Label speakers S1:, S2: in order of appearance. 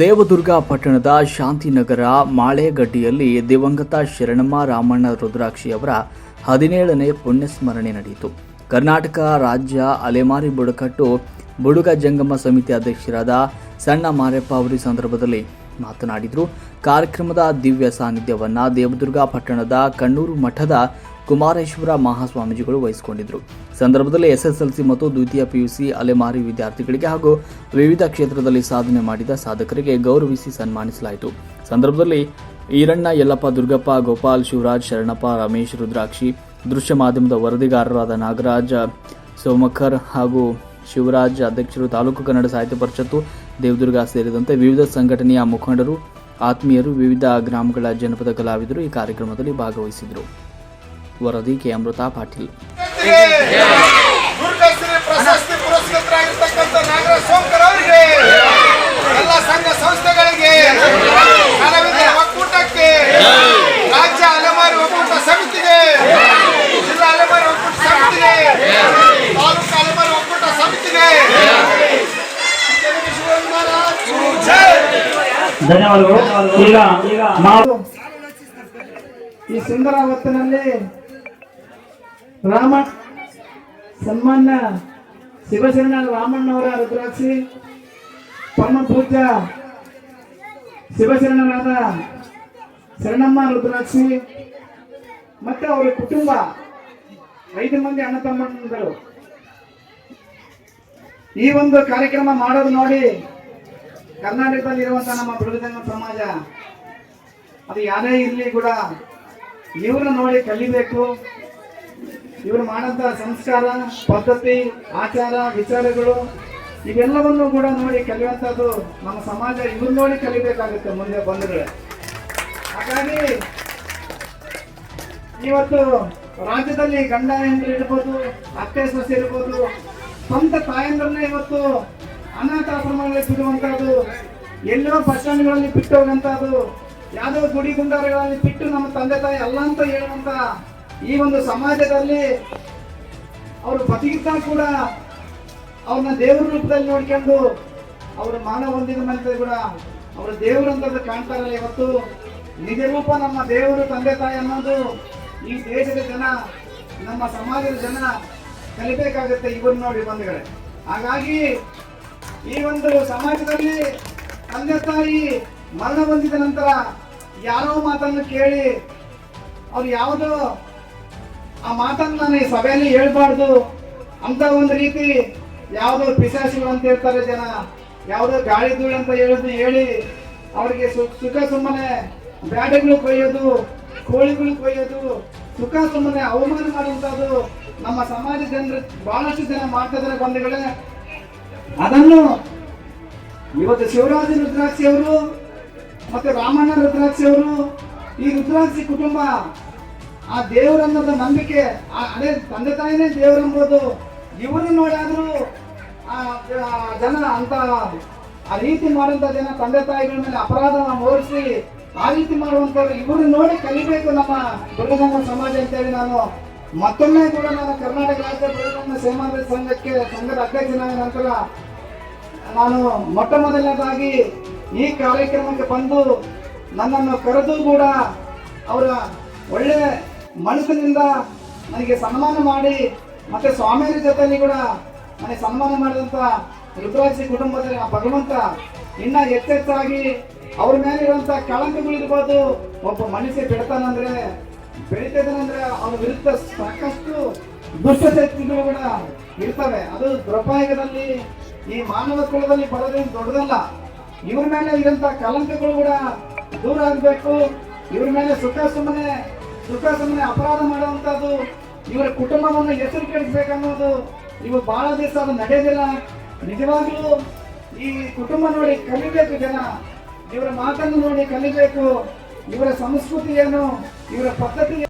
S1: ದೇವದುರ್ಗ ಪಟ್ಟಣದ ಶಾಂತಿನಗರ ಮಾಳೆಗಡ್ಡಿಯಲ್ಲಿ ದಿವಂಗತ ಶರಣಮ್ಮ ರಾಮಣ್ಣ ರುದ್ರಾಕ್ಷಿ ಅವರ ಹದಿನೇಳನೇ ಪುಣ್ಯಸ್ಮರಣೆ ನಡೆಯಿತು. ಕರ್ನಾಟಕ ರಾಜ್ಯ ಅಲೆಮಾರಿ ಬುಡಕಟ್ಟು ಬುಡುಗ ಜಂಗಮ ಸಮಿತಿ ಅಧ್ಯಕ್ಷರಾದ ಸಣ್ಣ ಮಾರೆಪ್ಪ ಅವರು ಸಂದರ್ಭದಲ್ಲಿ ಮಾತನಾಡಿದರು. ಕಾರ್ಯಕ್ರಮದ ದಿವ್ಯ ಸಾನ್ನಿಧ್ಯವನ್ನು ದೇವದುರ್ಗ ಪಟ್ಟಣದ ಕಣ್ಣೂರು ಮಠದ ಕುಮಾರೇಶ್ವರ ಮಹಾಸ್ವಾಮೀಜಿಗಳು ವಹಿಸಿಕೊಂಡಿದ್ದರು. ಸಂದರ್ಭದಲ್ಲಿ ಎಸ್ಎಸ್ಎಲ್ಸಿ ಮತ್ತು ದ್ವಿತೀಯ ಪಿಯುಸಿ ಅಲೆಮಾರಿ ವಿದ್ಯಾರ್ಥಿಗಳಿಗೆ ಹಾಗೂ ವಿವಿಧ ಕ್ಷೇತ್ರದಲ್ಲಿ ಸಾಧನೆ ಮಾಡಿದ ಸಾಧಕರಿಗೆ ಗೌರವಿಸಿ ಸನ್ಮಾನಿಸಲಾಯಿತು. ಸಂದರ್ಭದಲ್ಲಿ ಈರಣ್ಣ, ಯಲ್ಲಪ್ಪ, ದುರ್ಗಪ್ಪ, ಗೋಪಾಲ್, ಶಿವರಾಜ್, ಶರಣಪ್ಪ, ರಮೇಶ್, ರುದ್ರಾಕ್ಷಿ, ದೃಶ್ಯ ಮಾಧ್ಯಮದ ವರದಿಗಾರರಾದ ನಾಗರಾಜ ಸೋಮಕರ್ ಹಾಗೂ ಶಿವರಾಜ್ ಅಧ್ಯಕ್ಷರು ತಾಲೂಕು ಕನ್ನಡ ಸಾಹಿತ್ಯ ಪರಿಷತ್ತು, ದೇವದುರ್ಗ ಸೇರಿದಂತೆ ವಿವಿಧ ಸಂಘಟನೆಯ ಮುಖಂಡರು, ಆತ್ಮೀಯರು, ವಿವಿಧ ಗ್ರಾಮಗಳ ಜನಪದ ಕಲಾವಿದರು ಈ ಕಾರ್ಯಕ್ರಮದಲ್ಲಿ ಭಾಗವಹಿಸಿದರು ವರದಿ ಕೆ. ಅಮೃತಾ ಪಾಟೀಲ್.
S2: ದುರ್ಗಶ್ರೀ ಪ್ರಶಸ್ತಿ ಪುರಸ್ಕೃತರಾಗಿರ್ತಕ್ಕಂಥ ನಾಗರಾಜ್ ಸೋಂಕರ್ ಅವರಿಗೆ ಎಲ್ಲ ಸಂಘ ಸಂಸ್ಥೆಗಳಿಗೆ ಕಲಾವಿದರ ಒಕ್ಕೂಟಕ್ಕೆ ರಾಜ್ಯ ಅಲೆಮಾರಿ ಒಕ್ಕೂಟ ಸಮಿತಿಗೆ ಜಿಲ್ಲಾ ಅಲೆಮಾರಿ ಒಕ್ಕೂಟ ಸಮಿತಿಗೆ ತಾಲೂಕು ಅಲೆಮಾರಿ ಒಕ್ಕೂಟ ಸಮಿತಿಗೆ.
S3: ಧನ್ಯವಾದಗಳು. ಈಗ ಈಗ ನಾವು
S4: ಈ ಸುಂದರ ಹೊತ್ತಿನಲ್ಲಿ ರಾಮ, ಸನ್ಮಾನ್ಯ ಶಿವಶರಣ ರಾಮಣ್ಣವರ ರುದ್ರಾಕ್ಷಿ ಪರಮ ಪೂಜ್ಯ ಶಿವಶರಣರಾದ ಶರಣಮ್ಮ ರುದ್ರಾಕ್ಷಿ, ಮತ್ತೆ ಅವರ ಕುಟುಂಬ, ಐದು ಮಂದಿ ಅಣ್ಣ ತಮ್ಮಂದರು. ಈ ಒಂದು ಕಾರ್ಯಕ್ರಮ ಮಾಡೋದು ನೋಡಿ ಕರ್ನಾಟಕದಲ್ಲಿ ಇರುವಂತಹ ನಮ್ಮ ಬಿಡುಗಂಗ ಸಮಾಜ. ಅದು ಯಾರೇ ಇರಲಿ ಕೂಡ ಇವ್ರನ್ನ ನೋಡಿ ಕಲಿಬೇಕು. ಇವರು ಮಾಡಂತ ಸಂಸ್ಕಾರ, ಪದ್ಧತಿ, ಆಚಾರ, ವಿಚಾರಗಳು, ಇವೆಲ್ಲವನ್ನು ಕೂಡ ನೋಡಿ ಕಲಿಯುವಂಥದ್ದು ನಮ್ಮ ಸಮಾಜ. ಇವ್ರು ನೋಡಿ ಕಲಿಬೇಕಾಗುತ್ತೆ ಮುಂದೆ ಬಂದರೆ. ಹಾಗಾಗಿ ಇವತ್ತು ರಾಜ್ಯದಲ್ಲಿ ಗಂಡ ಹೆಂಡ್ರು ಇರ್ಬೋದು, ಅತ್ತೆ ಸೊಸೆ ಇರ್ಬೋದು, ಸ್ವಂತ ತಾಯಂದ್ರನ್ನೇ ಇವತ್ತು ಅನಾಥಾಶ್ರಮಗಳಲ್ಲಿ ಬಿಡುವಂತಹದ್ದು ಎಲ್ಲೋ ಬಸ್ ಬಿಟ್ಟು ಹೋಗುವಂತಹದ್ದು ಯಾವುದೋ ಗುಡಿ ಗುಂಡಾರಗಳಲ್ಲಿ ಬಿಟ್ಟು ನಮ್ಮ ತಂದೆ ತಾಯಿ ಅಲ್ಲ ಅಂತ ಹೇಳುವಂತ ಈ ಒಂದು ಸಮಾಜದಲ್ಲಿ ಅವರು ಬದುಕಿದ್ದ ಕೂಡ ಅವ್ರನ್ನ ದೇವ್ರ ರೂಪದಲ್ಲಿ ನೋಡ್ಕೊಂಡು ಅವರು ಮಾನವ ಹೊಂದಿದ ಮೇಲೆ ಕೂಡ ಅವರು ದೇವರು ಅಂತದ್ದು ಕಾಣ್ತಾರಲ್ಲ ಇವತ್ತು. ನಿಜ ರೂಪ ನಮ್ಮ ದೇವರು, ತಂದೆ, ತಾಯಿ ಅನ್ನೋದು ಈ ದೇಶದ ಜನ, ನಮ್ಮ ಸಮಾಜದ ಜನ ಕಲಿಬೇಕಾಗುತ್ತೆ ಇವರು ನೋಡಿ ಬಂಧುಗಳೇ. ಹಾಗಾಗಿ ಈ ಒಂದು ಸಮಾಜದಲ್ಲಿ ತಂದೆ, ತಾಯಿ ಮರಣ ಹೊಂದಿದ ನಂತರ ಯಾರೋ ಮಾತನ್ನು ಕೇಳಿ ಅವ್ರು ಯಾವುದೋ ಆ ಮಾತನ್ನು ನಾನು ಈ ಸಭೆಯಲ್ಲಿ ಹೇಳ್ಬಾರ್ದು. ಅಂತ ಒಂದು ರೀತಿ ಯಾವುದೋ ಪಿಶಾಚಿಗಳು ಅಂತ ಹೇಳ್ತಾರೆ ಜನ. ಯಾವುದೋ ಗಾಳಿ ಧೂಳು ಅಂತ ಹೇಳೋದು ಹೇಳಿ ಅವರಿಗೆ ಸುಖ ಸುಮ್ಮನೆ ಬ್ಯಾಡೆಗಳು ಕೊಯ್ಯೋದು, ಕೋಳಿಗಳು ಕೊಯ್ಯೋದು, ಸುಖ ಸುಮ್ಮನೆ ಅವಮಾನ ಮಾಡುವಂಥದ್ದು ನಮ್ಮ ಸಮಾಜ ಜನರು ಬಹಳಷ್ಟು ಜನ ಮಾಡ್ತಾ ಇದ್ದಾರೆ ಬಂಧುಗಳೇ. ಅದನ್ನು ಇವತ್ತು ಶಿವರಾಜ ರುದ್ರಾಕ್ಷಿ ಅವರು ಮತ್ತೆ ರಾಮಣ್ಣ ರುದ್ರಾಕ್ಷಿ ಅವರು ಈ ರುದ್ರಾಕ್ಷಿ ಕುಟುಂಬ ಆ ದೇವರನ್ನೋದು ನಂಬಿಕೆ ಅದೇ ತಂದೆ ತಾಯಿನೇ ದೇವರೆಂಬುದು ಇವರು ನೋಡಾದ್ರೂ ಜನ ಅಂತ ಆ ರೀತಿ ಮಾಡುವಂತ ಜನ ತಂದೆ ತಾಯಿಗಳ ಮೇಲೆ ಅಪರಾಧ ಮೋರಿಸಿ ಆ ರೀತಿ ಮಾಡುವಂತವ್ರು ಇವರು ನೋಡಿ ಕಲಿಬೇಕು ನಮ್ಮ ದುರ್ಗಸಂಘ ಸಮಾಜ ಅಂತೇಳಿ ನಾನು. ಮತ್ತೊಮ್ಮೆ ಕೂಡ ನಾನು ಕರ್ನಾಟಕ ರಾಜ್ಯ ದುರ್ಗಸಂಘ ಸೇವಾ ಸಂಘಕ್ಕೆ ಸಂಘದ ಅಧ್ಯಕ್ಷನಾದ ನಂತರ ನಾನು ಮೊಟ್ಟ ಮೊದಲನೇದಾಗಿ ಈ ಕಾರ್ಯಕ್ರಮಕ್ಕೆ ಬಂದು ನನ್ನನ್ನು ಕರೆದು ಕೂಡ ಅವರ ಒಳ್ಳೆ ಮನಸ್ಸಿನಿಂದ ನನಗೆ ಸನ್ಮಾನ ಮಾಡಿ, ಮತ್ತೆ ಸ್ವಾಮಿಯರ ಜೊತೆಯಲ್ಲಿ ಕೂಡ ನನಗೆ ಸನ್ಮಾನ ಮಾಡಿದಂಥ ರುದ್ರಾಕ್ಷಿ ಕುಟುಂಬದಲ್ಲಿ ಆ ಭಗವಂತ ಇನ್ನ ಎತ್ತೆತ್ತಾಗಿ ಅವ್ರ ಮೇಲೆ ಇರುವಂತ ಕಳಂಕಗಳಿರ್ಬೋದು ಒಬ್ಬ ಮನುಷ್ಯ ಬೆಳಿತಾನಂದ್ರೆ ಬೆಳಿತಿದ್ದಾನಂದ್ರೆ ಅವನ ವಿರುದ್ಧ ಸಾಕಷ್ಟು ದುಷ್ಟಶಕ್ತಿಗಳು ಕೂಡ ಇರ್ತವೆ. ಅದು ದ್ರಪಾಯದಲ್ಲಿ ಈ ಮಾನವ ಕುಲದಲ್ಲಿ ಬರೋದೇನು ದೊಡ್ಡದಲ್ಲ. ಇವ್ರ ಮೇಲೆ ಇರೋಂಥ ಕಲಂಕಗಳು ಕೂಡ ದೂರ ಆಗಬೇಕು. ಇವ್ರ ಮೇಲೆ ಸುಖ ಸುಮ್ಮನೆ ಸುಖ ಸುಮ್ಮನೆ ಅಪರಾಧ ಮಾಡುವಂಥದ್ದು, ಇವರ ಕುಟುಂಬವನ್ನು ಹೆಸರು ಕೆಡಿಸ್ಬೇಕನ್ನೋದು, ಇವು ಬಹಳ ದಿವಸ ಅದು ನಡೆಯೋದಿಲ್ಲ ನಿಜವಾಗ್ಲೂ ಈ ಕುಟುಂಬ ನೋಡಿ ಕಲಿಬೇಕು ಜನ ಇವರ ಮಾತನ್ನು ನೋಡಿ ಕಲಿಬೇಕು ಇವರ ಸಂಸ್ಕೃತಿ ಏನು ಇವರ ಪದ್ಧತಿ?